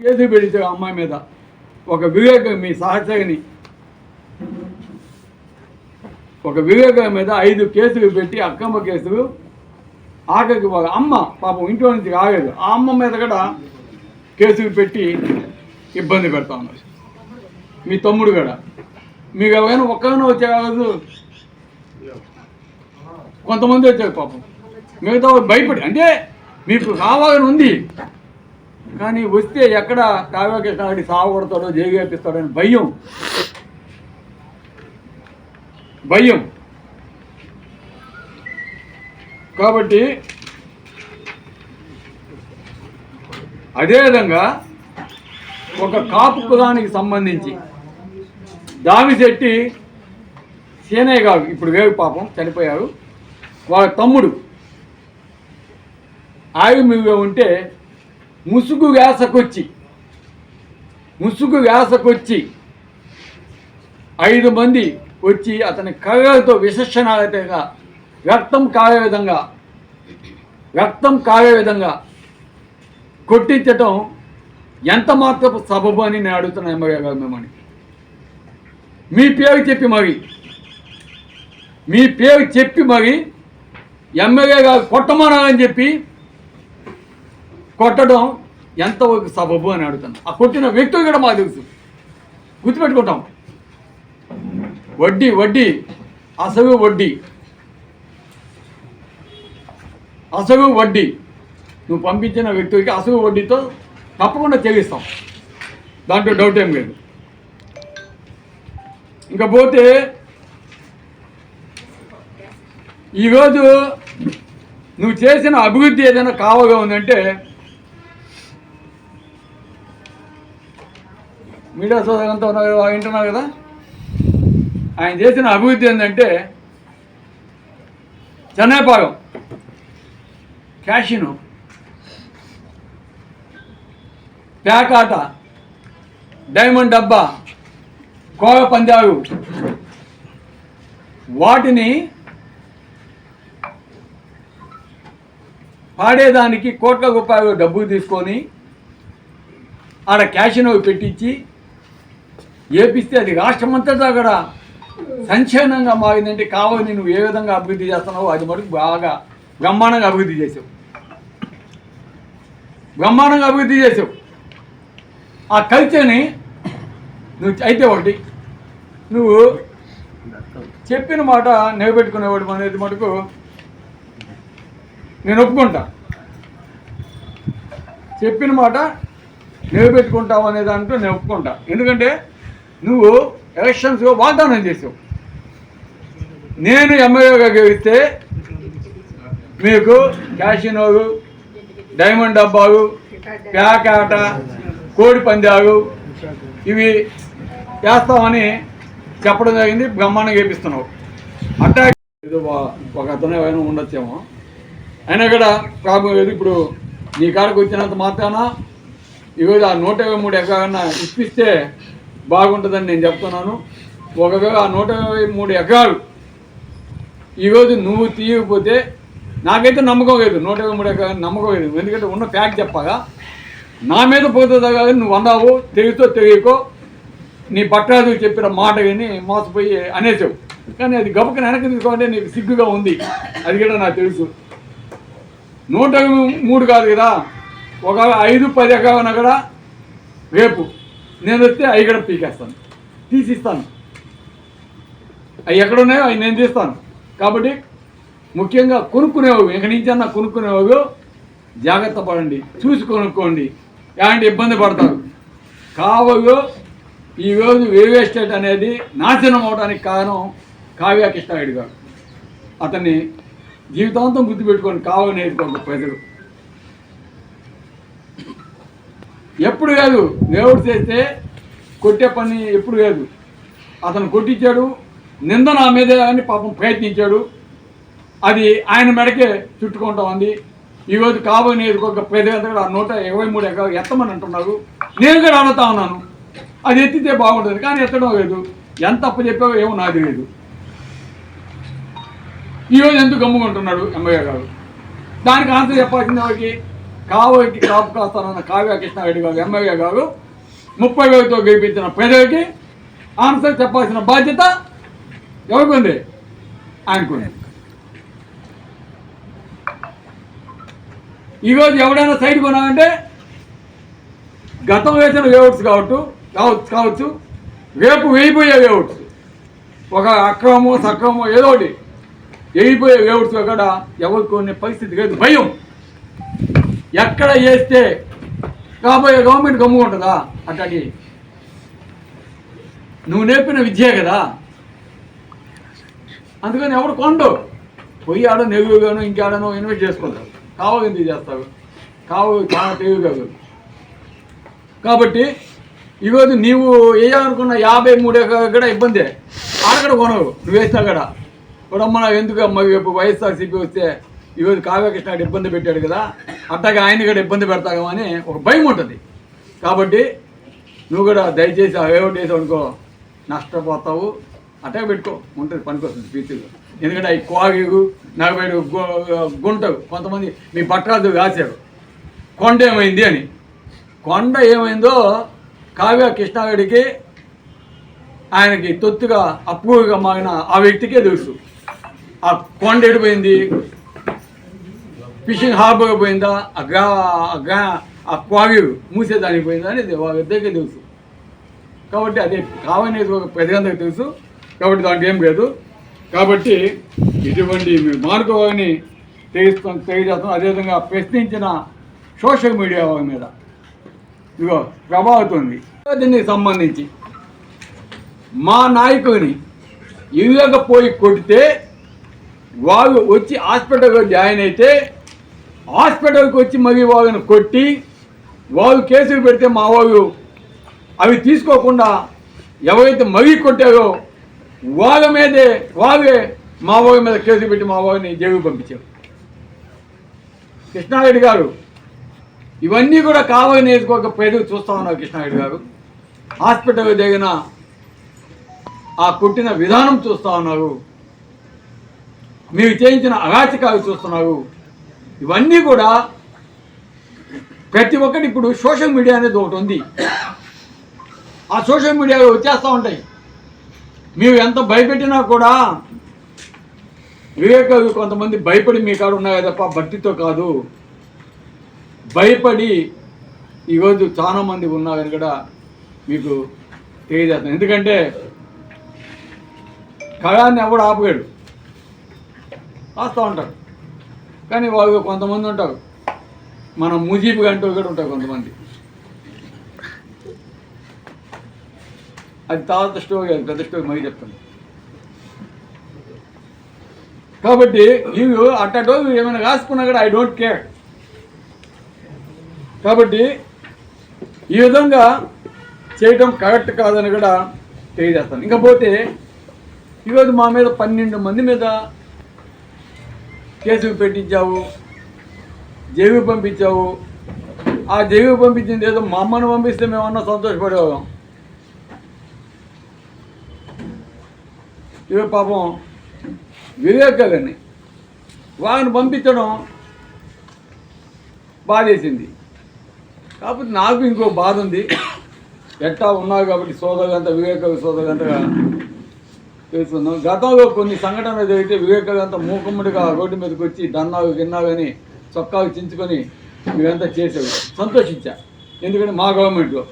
Case పెడితే అమ్మాయి మీద? ఒక వివేక మీ సహచరిని ఒక వివేక మీద ఐదు కేసులు పెట్టి అక్కమ్మ కేసులు. ఆఖరికి ఒక అమ్మ పాపం ఇంట్లో నుంచి ఆగదు ఆ అమ్మ మీద కూడా కేసులు పెట్టి ఇబ్బంది పెడతా ఉన్నారు. మీ తమ్ముడు కూడా మీకు ఎవరైనా ఒక్కరైనా వచ్చే కాదు. కొంతమంది వచ్చారు పాపం. మిగతా భయపడి అంటే మీకు కావాలని ఉంది. కానీ వస్తే ఎక్కడ కావ్యకృష్ణాడి సాగు కొడతాడో అని భయం. భయం. కాబట్టి అదేవిధంగా ఒక కాపు కులానికి సంబంధించి దామిశెట్టి సీనయ్య గారు ఇప్పుడు వేరు పాపం చనిపోయారు. వాళ్ళ తమ్ముడు ఆయువు ఉంటే ముసుగు వేసకొచ్చి ముసుగు వేసకొచ్చి ఐదు మంది వచ్చి అతని కళ్ళతో విశేషణాలతగా రక్తం కాగే విధంగా రక్తం కాగే విధంగా కొట్టించటం ఎంత మాత్రపు సబబు అని నేను అడుగుతున్నా ఎమ్మెల్యే గారు మిమ్మల్ని. మీ పేరు చెప్పి మరి. మీ పేరు చెప్పి మరి ఎమ్మెల్యే గారు కొట్టమనాలని చెప్పి కొట్టడం ఎంతవరకు సబబు అని అడుగుతాను. ఆ కొట్టిన వ్యక్తులు కూడా మాకు తెలుసు. గుర్తుపెట్టుకుంటాం. వడ్డీ వడ్డీ అసలు వడ్డీ. అసలు వడ్డీ. నువ్వు పంపించిన వ్యక్తికి అసలు వడ్డీతో తప్పకుండా చెల్లిస్తాం. దాంట్లో డౌట్ ఏం లేదు. ఇంకా పోతే ఈరోజు నువ్వు చేసిన అభివృద్ధి ఏదైనా కావగా ఉందంటే మీడియా సోదరంతా ఉన్నారు కదా, వింటున్నారు కదా? ఆయన చేసిన అభివృద్ధి ఏంటంటే చెన్నైపాలెం క్యాషిను ప్యాకాట డైమండ్ డబ్బా కోవ పందాలు. వాటిని పాడేదానికి కోట్ల రూపాయలు డబ్బులు తీసుకొని ఆడ క్యాషినో పెట్టించి ఏపిస్తే అది రాష్ట్రమంతటా కూడా సంచలనంగా మారిందంటే కావాలని నువ్వు ఏ విధంగా అభివృద్ధి చేస్తున్నావో అది మటుకు బాగా బ్రహ్మాండంగా అభివృద్ధి చేసావు. బ్రహ్మాండంగా అభివృద్ధి చేసావు. ఆ కల్చర్ని నువ్వు అయితే ఒకటి. నువ్వు చెప్పిన మాట నిలబెట్టుకునేవాడు అనేది మటుకు నేను ఒప్పుకుంటా. చెప్పిన మాట నిలబెట్టుకుంటావు అనే దాంట్లో నేను ఒప్పుకుంటా. ఎందుకంటే నువ్వు ఎలక్షన్స్లో వాగ్దానం చేసావు. నేను ఎమ్మెల్యేగా గెలిస్తే మీకు క్యాషినోలు డైమండ్ డబ్బాలు ప్యాకాట కోడి పందాలు ఇవి చేస్తామని చెప్పడం జరిగింది బ్రహ్మాండంగా చేపిస్తున్నావు. అటాక్ ఒక అతను ఏమైనా ఉండొచ్చేమో. అయినా కూడా ప్రాబ్లం లేదు. ఇప్పుడు నీ కాడకు వచ్చినంత మాత్రాన ఈరోజు ఆ నూట ఇరవై మూడు ఎకరాలన్నా ఇప్పిస్తే బాగుంటుందని నేను చెప్తున్నాను. ఒకవేళ ఆ నూట ఇరవై మూడు ఎకరాలు ఈరోజు నువ్వు తీయకపోతే నాకైతే నమ్మకం లేదు. నూట ఇరవై మూడు ఎకరాలు నమ్మకం లేదు. ఎందుకంటే ఉన్న ఫ్యాక్ట్ చెప్పగా నా మీద పోతుందా కాదు నువ్వు అన్నావు తెలియతో తెలియకో నీ భట్టాదు చెప్పిన మాట విని మోసపోయి అనేసావు. కానీ అది గబుకని వెనక్కి తీసుకోవాలంటే నీకు సిగ్గుగా ఉంది. అది కూడా నాకు తెలుసు. నూట మూడు కాదు కదా? ఒక ఐదు పది ఎకరాలన్నా కూడా రేపు నేను వస్తే అవి కూడా పీకేస్తాను. తీసిస్తాను. అవి ఎక్కడున్నాయో అవి నేను తీస్తాను. కాబట్టి ముఖ్యంగా కొనుక్కునేవాళ్ళు ఎక్కడి నుంచి అన్నా కొనుక్కునేవాళ్ళు జాగ్రత్త పడండి. చూసి కొనుక్కోండి. ఎలాంటి ఇబ్బంది పడతారు? కావలు ఈరోజు వేవే ఎస్టేట్ అనేది నాశనం అవడానికి కారణం కావ్య కృష్ణారెడ్డి గారు. అతన్ని జీవితాంతం గుర్తుపెట్టుకొని కావనేది కొంత ప్రజలు. ఎప్పుడు కాదు దేవుడు చేస్తే కొట్టే పని ఎప్పుడు కాదు. అతను కొట్టించాడు నింద నా మీదే అని పాపం ప్రయత్నించాడు. అది ఆయన మెడకే చుట్టుకుంటా ఉంది ఈరోజు కాబోయే ఒక ప్రజలంతా కూడా నూట ఇరవై మూడు ఎకరాలు ఎత్తమని అంటున్నారు. నేను కూడా అడుగుతా ఉన్నాను. అది ఎత్తితే బాగుంటుంది కానీ ఎత్తడం లేదు. ఎంత అప్పు చెప్పావో ఏమో నాది తెలియదు ఈరోజు ఎందుకు గమ్ముకుంటున్నాడు ఎమ్మెల్యే గారు? దానికి ఆన్సర్ చెప్పాల్సింది ఎవరికి? కావలికి కాపు కాస్తానన్న కావ్య కృష్ణారెడ్డి గారు ఎమ్మెల్యే గారు. ముప్పై వేలతో గెలిపించిన ప్రజలకి ఆన్సర్ చెప్పాల్సిన బాధ్యత ఎవరికి ఉంది? ఆయనకుంది ఈరోజు ఎవడైనా సైడ్ కొనాలంటే గతం వేసిన వేవర్స్ కాబట్టి కావచ్చు కావచ్చు. రేపు వేయిపోయే వేవుట్స్ ఒక అక్రమో సక్రమో ఏదో ఒకటి. వేయిపోయే వేవుట్స్ అక్కడ ఎవరు కొన్ని పరిస్థితి లేదు. భయం. ఎక్కడ వేస్తే కాబోయే గవర్నమెంట్ గమ్ముకుంటుందా అట్టకి నువ్వు నేర్పిన విద్యే కదా. అందుకని ఎవడు కొండు పోయి ఆడో నెవ్వుగాను ఇంకాడనో ఇన్వెస్ట్ చేసుకుంటావు కావాలి ఎందుకు చేస్తావు కావు చాలా తెలివి కాదు కాబట్టి ఈరోజు నీవు వేయాలనుకున్న యాభై మూడు కూడా ఇబ్బందే. ఆడకడ కొనవు. నువ్వు వేసినా కూడా కొడమ్మ ఎందుకు అమ్మ? రేపు వైఎస్ఆర్సీపీ వస్తే ఈరోజు కావ్యకృష్ణ ఇబ్బంది పెట్టాడు కదా. అట్టగా ఆయన కూడా ఇబ్బంది పెడతాగా అని ఒక భయం ఉంటుంది. కాబట్టి నువ్వు కూడా దయచేసి ఆ ఏవో వేసావు అనుకో. నష్టపోతావు. అట్టే పెట్టుకో. ఉంటుంది పనికొస్తుంది ఫ్యూచర్లో. ఎందుకంటే అవి కోగిగు నలభై గుంటవు. కొంతమంది మీ పట్టాలతో రాశారు కొండ ఏమైంది అని. కొండ ఏమైందో కావ్య కృష్ణారెడ్డికి ఆయనకి తొత్తుగా అప్పుగా మాగిన ఆ వ్యక్తికే తెలుసు. ఆ కొండ ఎడిపోయింది ఫిషింగ్ హార్బర్ పోయిందా? ఆ గ్రా ఆ ఆ క్వాగి మూసేదానికి పోయిందా అనేది వాళ్ళిద్దరికీ తెలుసు. కాబట్టి అది కావనేది ఒక ప్రజలందరికీ తెలుసు. కాబట్టి దాంట్లో ఏం లేదు. కాబట్టి ఇటువంటి మీరు మార్గవాన్ని తెలియస్తాం తెలియజేస్తాం అదేవిధంగా ప్రశ్నించిన సోషల్ మీడియా వారి మీద. ఇదిగో ప్రభావితం ఉంది దీనికి సంబంధించి మా నాయకుని ఇవ్వకపోయి కొడితే వాళ్ళు వచ్చి హాస్పిటల్కి జాయిన్ అయితే హాస్పిటల్కి వచ్చి మరి వాళ్ళని కొట్టి వాళ్ళు కేసులు పెడితే మా వాళ్ళు అవి తీసుకోకుండా ఎవరైతే మరీ కొట్టారో వాళ్ళ మీదే వాళ్ళే మా వాళ్ళ మీద కేసు పెట్టి మా వాళ్ళని జైలు పంపించారు. కృష్ణారెడ్డి గారు ఇవన్నీ కూడా కావాలని వేసుకోక ప్రజలు చూస్తా ఉన్నారు కృష్ణాయుడు గారు. హాస్పిటల్ దిగిన ఆ కొట్టిన విధానం చూస్తా ఉన్నారు. మీరు చేయించిన అరాచకాలు చూస్తున్నారు. ఇవన్నీ కూడా ప్రతి ఒక్కటి ఇప్పుడు సోషల్ మీడియా అనేది ఒకటి ఉంది. ఆ సోషల్ మీడియాలో వచ్చేస్తూ ఉంటాయి. మీరు ఎంత భయపెట్టినా కూడా వివేకాలు కొంతమంది భయపడి మీ కాడ ఉన్నాయి తప్ప భక్తితో కాదు. భయపడి ఈరోజు చాలామంది ఉన్నారని కూడా మీకు తెలియజేస్తాను. ఎందుకంటే కళాన్ని ఎవడు ఆపగాడు రాస్తూ ఉంటారు. కానీ వాళ్ళు కొంతమంది ఉంటారు. మనం ముజీబు అంటూ కూడా ఉంటారు కొంతమంది. అది తర్వాత స్టోరీ అది పెద్ద స్టోరీ మరీ చెప్తాను. కాబట్టి నీవు అట్టటో ఏమైనా రాసుకున్నా కూడా ఐ డోంట్ కేర్ కాబట్టి ఈ విధంగా చేయటం కరెక్ట్ కాదని కూడా తెలియజేస్తాను. ఇంకపోతే ఈరోజు మా మీద పన్నెండు మంది మీద కేసులు పెట్టించావు జైలు పంపించావు. ఆ జైలు పంపించింది ఏదో మా అమ్మను పంపిస్తే మేమన్నా సంతోషపడేవాళ్ళం. ఇవే పాపం వివేకాలని వాళ్ళని పంపించడం బాధేసింది. కాకపోతే నాకు ఇంకో బాధ ఉంది. ఎట్టా ఉన్నావు కాబట్టి సోదరులంతా వివేక సోదరులంతగా చేస్తున్నాం గతంలో కొన్ని సంఘటనలు జరిగితే వివేకానంత మూకమ్ముడిగా రోడ్డు మీదకి వచ్చి దన్నాలు గిన్నాలని చొక్కాలు చించుకొని మీరంతా చేసేవి. సంతోషించా. ఎందుకంటే మా గవర్నమెంట్లో.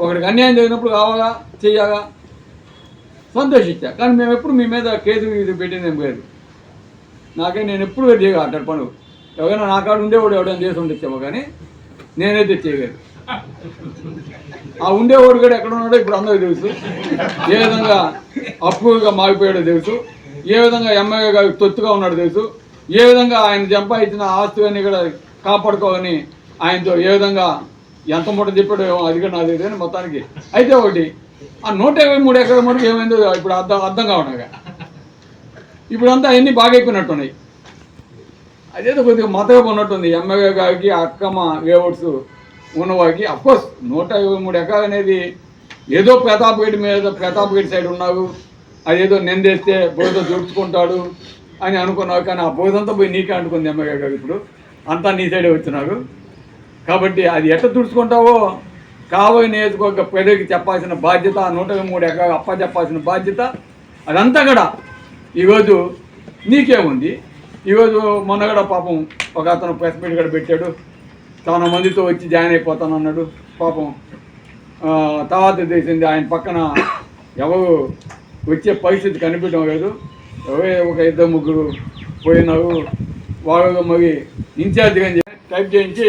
ఒకడికి అన్యాయం జరిగినప్పుడు కావాలా చెయ్యాలా? సంతోషించా. కానీ మేము ఎప్పుడు మీ మీద కేసు ఇది పెట్టింది లేదు. నాకే నేను ఎప్పుడు చేయగా అట్టడి పనులు. ఎవరైనా నా కాడ ఉండేవాడు ఎవడైనా చేసి ఉండొచ్చేమో కానీ నేనైతే చేయలేదు. ఆ ఉండేవాడు కూడా ఎక్కడ ఉన్నాడో ఇప్పుడు అందరికీ తెలుసు. ఏ విధంగా అప్పుగా మాగిపోయాడో తెలుసు. ఏ విధంగా ఎమ్మెల్యే గారు తొత్తుగా ఉన్నాడో తెలుసు. ఏ విధంగా ఆయన సంపాదించిన ఆస్తి కూడా కాపాడుకోవాలని ఆయనతో ఏ విధంగా ఎంత మూట చెప్పాడో ఏమో అది కూడా నాకు తెలియదు కానీ మొత్తానికి అయితే ఒకటి ఆ నూట ఇరవై మూడు ఎకరాల మూడు ఏమైందో ఇప్పుడు అర్థం అర్థం కావడం ఇప్పుడు అంతా అన్నీ బాగా అయిపోయినట్టున్నాయి అదేదో కొద్దిగా మతగా ఉన్నట్టుంది. ఎమ్మెల్యే గారికి అక్కమ్మ వేవర్డ్స్ ఉన్నవారికి అఫ్కోర్స్ నూట ఇరవై మూడు ఎకరాలు అనేది ఏదో ప్రతాపగడి మీద ప్రతాపగడి సైడ్ ఉన్నావు అదేదో నిందేస్తే బోధ దొరుకుతుంటాడు అని అనుకున్నావు కానీ ఆ బోధంతా పోయి నీకే అంటుకుంది ఎమ్మెల్యే గారు ఇప్పుడు. అంతా నీ సైడే వచ్చినారు. కాబట్టి అది ఎట్ట తుడుచుకుంటావో కాబోయే నియోజకవర్గ ప్రజలకు చెప్పాల్సిన బాధ్యత నూట ఇరవై మూడు ఎకరాలు అప్ప చెప్పాల్సిన బాధ్యత అదంతా కూడా ఈరోజు నీకే ఉంది. ఈరోజు మొన్న కూడా పాపం ఒక అతను ప్రెస్ మీట్ కూడా పెట్టాడు. చాలా మందితో వచ్చి జాయిన్ అయిపోతాను అన్నాడు. పాపం తర్వాత తెలిసింది ఆయన పక్కన ఎవరు వచ్చే పరిస్థితి కనిపించడం లేదు. ఎవరే ఒక ఇద్దరు ముగ్గురు పోయినారు. వాళ్ళు మరి ఇన్ఛార్జ్గా టైప్ చేయించి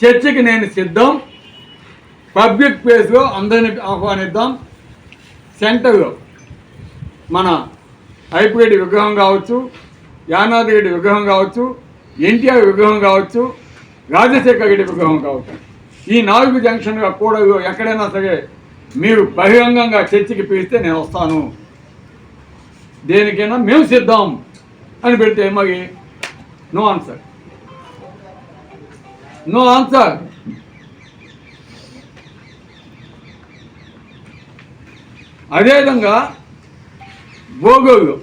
చర్చకి నేను సిద్ధం. పబ్లిక్ ప్లేస్లో అందరిని ఆహ్వానిద్దాం. సెంటర్లో మన హైపిరెడ్డి విగ్రహం కావచ్చు యానాది రెడ్డి విగ్రహం కావచ్చు ఎన్టీఆర్ విగ్రహం కావచ్చు రాజశేఖర రెడ్డి విగ్రహం కావచ్చు. ఈ నాలుగు జంక్షన్గా కూడా ఎక్కడైనా సరే మీరు బహిరంగంగా చర్చికి పిలిస్తే నేను వస్తాను. దేనికైనా మేము సిద్ధం అని పెడితే మరి నో ఆన్సర్. No answer. అదేవిధంగా భోగోలు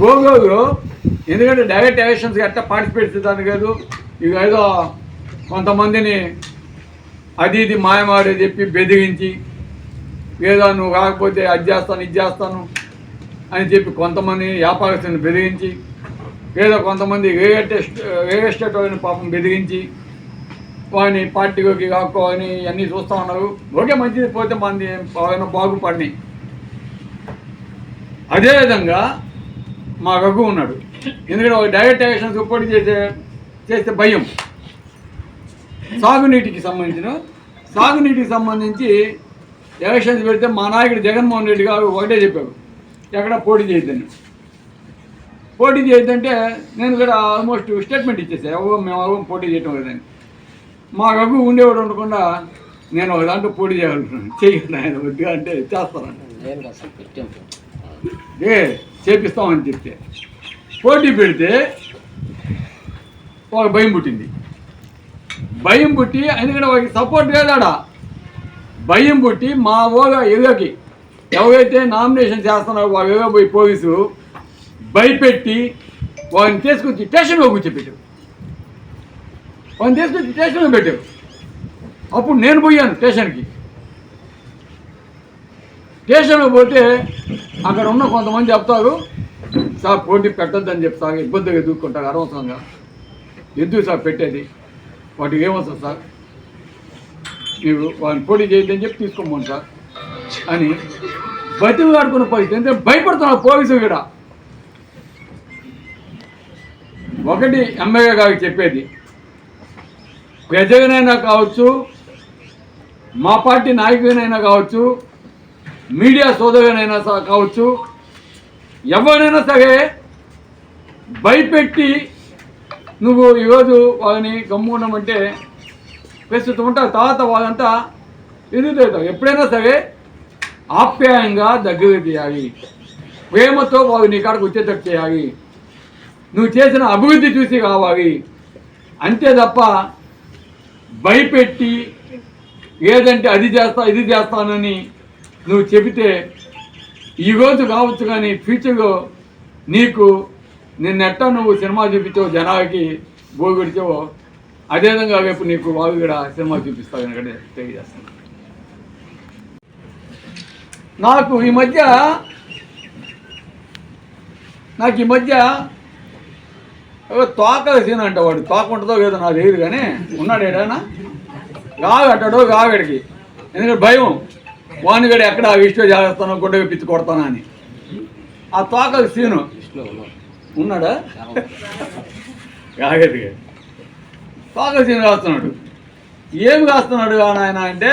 భోగోలు ఎందుకంటే డైరెక్ట్ ఎలక్షన్స్ ఎట్లా పార్టిసిపేట్ చేద్దాను కాదు. ఇక ఏదో కొంతమందిని అది ఇది మాయమాడే చెప్పి బెదిరించి ఏదో నువ్వు కాకపోతే అది చేస్తాను ఇది చేస్తాను అని చెప్పి కొంతమంది వ్యాపారస్తులను బెదిరించి ఏదో కొంతమంది రియల్ ఎస్టేట్ రియల్ ఎస్టేట్ వాళ్ళని పాపం బెదిరించి వాడిని పార్టీలోకి కాకోని అన్నీ చూస్తూ ఉన్నారు. ఓకే మంచిది పోతే మంది ఏమైనా బాగుపడినాయి. అదేవిధంగా మా రఘు ఉన్నాడు. ఎందుకంటే ఒక డైరెక్ట్ ఎలక్షన్స్ పోటీ చేసే చేస్తే భయం. సాగునీటికి సంబంధించిన సాగునీటికి సంబంధించి ఎలక్షన్స్ పెడితే మా నాయకుడు జగన్మోహన్ రెడ్డి గారు ఒకటే చెప్పారు. ఎక్కడ పోటీ చేయొద్దని. పోటీ చేయొద్దంటే నేను కూడా ఆల్మోస్ట్ స్టేట్మెంట్ ఇచ్చేసాను ఎవరు మేము ఎవరు పోటీ చేయటం లేదని. మా రఘు ఉండేవాడు ఉండకుండా నేను ఒక దాంట్లో పోటీ చేయాలనుకున్నాను చేయకుండా ఆయన వద్దుగా అంటే చేస్తానండి నేను ఏ చేపిస్తామని చెప్తే. పోటీ పెడితే ఒక భయం పుట్టింది. భయం పుట్టి ఎందుకంటే వాడికి సపోర్ట్ లేదాడా భయం పుట్టి మా ఓగా ఎగకి ఎవరైతే నామినేషన్ చేస్తున్నారో వాళ్ళు ఏదో పోయి పోలీసు భయపెట్టి వాడిని తీసుకొచ్చి స్టేషన్లో కూర్చోబెట్టారు. వాడిని తీసుకొచ్చి స్టేషన్లో పెట్టారు. అప్పుడు నేను పోయాను స్టేషన్కి స్టేషన్లో పోతే అక్కడ ఉన్న కొంతమంది చెప్తారు సార్ పోటీ పెట్టద్దని చెప్పి సార్ ఇబ్బందిగా ఎదుర్కొంటారు అనవసరంగా. ఎందుకు సార్ పెట్టేది? వాటికి ఏమవుతుంది సార్? మీరు వాళ్ళని పోటీ చేయొద్దని చెప్పి తీసుకోమని సార్ అని బతికి ఆడుకున్న పరిస్థితి. అంటే భయపడుతున్నారు పోలీసులు కూడా. ఒకటి ఎమ్మెల్యే గారికి చెప్పేది ప్రజలనైనా కావచ్చు మా పార్టీ నాయకులనైనా కావచ్చు మీడియా సోదరునైనా స- కావచ్చు. ఎవరైనా సరే భయపెట్టి నువ్వు ఈరోజు వాళ్ళని గమ్ముకున్నామంటే ప్రస్తుతం ఉంటారు తర్వాత వాళ్ళంతా ఎదుగుతారు ఎప్పుడైనా సరే ఆప్యాయంగా దగ్గర తీయాలి ప్రేమతో వాళ్ళు నీ కాడకు వచ్చేటట్టు చేయాలి. నువ్వు చేసిన అభివృద్ధి చూసి కావాలి. అంతే తప్ప భయపెట్టి ఏదంటే అది చేస్తా ఇది చేస్తానని నువ్వు చెబితే ఈరోజు కావచ్చు కానీ ఫ్యూచర్లో నీకు నిన్నెట్టా నువ్వు సినిమా చూపించావు జనాలకి బోగుడిచావో అదేవిధంగా రేపు నీకు వాళ్ళు కూడా సినిమా చూపిస్తావు కనుక తెలియజేస్తాను నాకు ఈ మధ్య నాకు ఈ మధ్య తోక సీన్ అంట వాడు. తోక ఉంటుందో లేదో నాకు తెలియదు కానీ ఉన్నాడు ఏడానా. గావి అంటాడు ఎందుకంటే భయం. వానిగడ ఎక్కడ విష్ణు చేస్తానో గుడ్డ పిచ్చి కొడతానా అని. ఆ తోక సీను. ఉన్నాడా? కాగదిగా తోక సీను రాస్తున్నాడు. ఏమి కాస్తున్నాడు కానీ ఆయన అంటే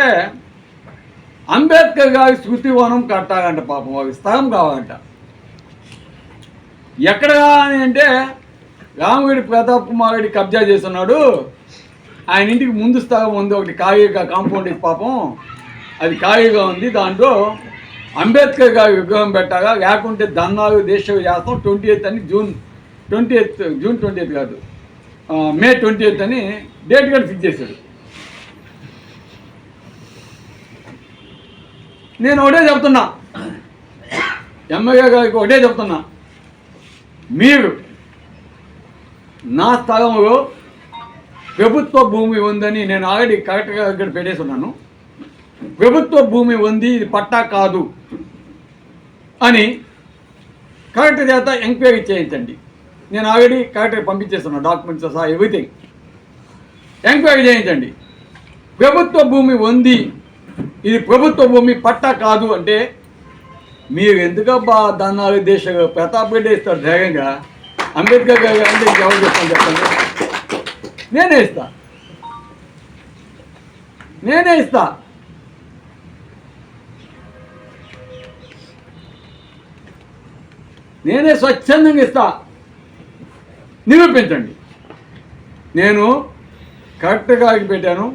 అంబేద్కర్ గారి స్మృతివనం కట్టాలంట పాపం అవి స్థలం కావాలంట. ఎక్కడ అని అంటే రామగిరి ప్రతాప్ కుమార్ రెడ్డి కబ్జా చేస్తున్నాడు. ఆయన ఇంటికి ముందు స్థలం ఉంది ఒకటి కాగి కాంపౌండ్ పాపం. అది ఖాళీగా ఉంది. దాంట్లో అంబేద్కర్ గారి విగ్రహం పెట్టాగా లేకుంటే దన్నాలు దేశ వ్యాసం ట్వంటీ ఎయిత్ అని June twenty eighth June twenty eighth కాదు. మే ట్వంటీ ఎయిత్ అని డేట్ కూడా ఫిక్స్ చేశాడు. నేను ఒకటే చెప్తున్నా. ఎమ్మెల్యే గారికి ఒకటే చెప్తున్నా. మీరు నా స్థలంలో ప్రభుత్వ భూమి ఉందని నేను ఆల్రెడీ కరెక్ట్గా ఇక్కడ పెట్టేసి ఉన్నాను ప్రభుత్వ భూమి ఉంది ఇది పట్టా కాదు అని కరెక్ట్ చేత ఎంక్వైరీ చేయించండి. నేను ఆల్రెడీ కరెక్ట్గా పంపించేస్తున్నాను డాక్యుమెంట్స్ సహా ఎవ్రీథింగ్. ఎంక్వైరీ చేయించండి. ప్రభుత్వ భూమి ఉంది ఇది ప్రభుత్వ భూమి పట్టా కాదు అంటే మీరు ఎందుకబ్బా దన్నాలు దేశ ప్రతాప్ రెడ్డి ఇస్తారు ధైర్యంగా? అంబేద్కర్ గారు అంటే ఎవరు చెప్తాను చెప్పండి? నేనే ఇస్తా. నేనే ఇస్తా. నేనే స్వచ్ఛందంగా ఇస్తా. నిరూపించండి. నేను కలెక్టర్ గారికి పెట్టాను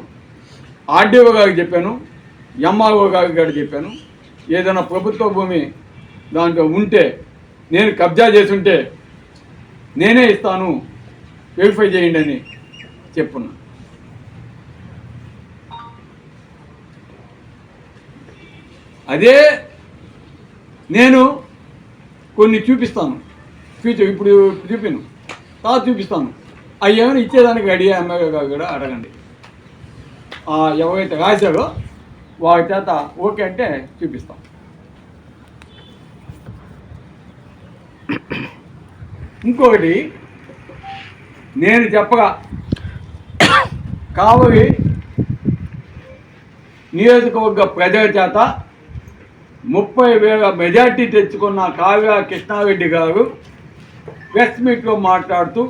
ఆర్డీఓ గారికి చెప్పాను ఎంఆర్ఓ గారికి కూడా చెప్పాను. ఏదైనా ప్రభుత్వ భూమి దాంట్లో ఉంటే నేను కబ్జా చేసి ఉంటే నేనే ఇస్తాను వెరిఫై చేయండి అని చెప్పున్నా. అదే నేను కొన్ని చూపిస్తాను. ఫ్యూచర్ ఇప్పుడు చూపిను. తర్వాత చూపిస్తాను. అవి ఏమైనా ఇచ్చేదానికి రెడీ ఎమ్మెల్యే కూడా అడగండి. ఆ, ఎవరైతే రాశారో వారి చేత ఓకే అంటే చూపిస్తాం. ఇంకొకటి నేను చెప్పగా కావలి నియోజకవర్గ ప్రజల చేత ముప్పై వేల మెజార్టీ తెచ్చుకున్న కావ్య కృష్ణారెడ్డి గారు ప్రెస్ మీట్లో మాట్లాడుతూ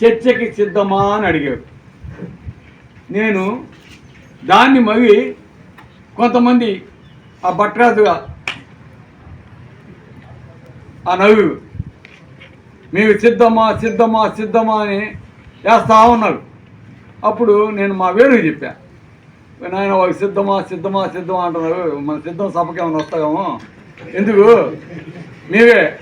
చర్చకి సిద్ధమా అని అడిగారు. నేను దాన్ని మరి కొంతమంది ఆ భట్రాజుగా ఆ నవ్వు మేము సిద్ధమా సిద్ధమా సిద్ధమా అని వేస్తూ ఉన్నారు. అప్పుడు నేను మా వేణుకి చెప్పా. నాయన వాళ్ళకి సిద్ధమా సిద్ధమా సిద్ధమా అంటున్నారు. మన సిద్ధం సభకేమైనా ఏమైనా వస్తామో ఎందుకు? నీవే.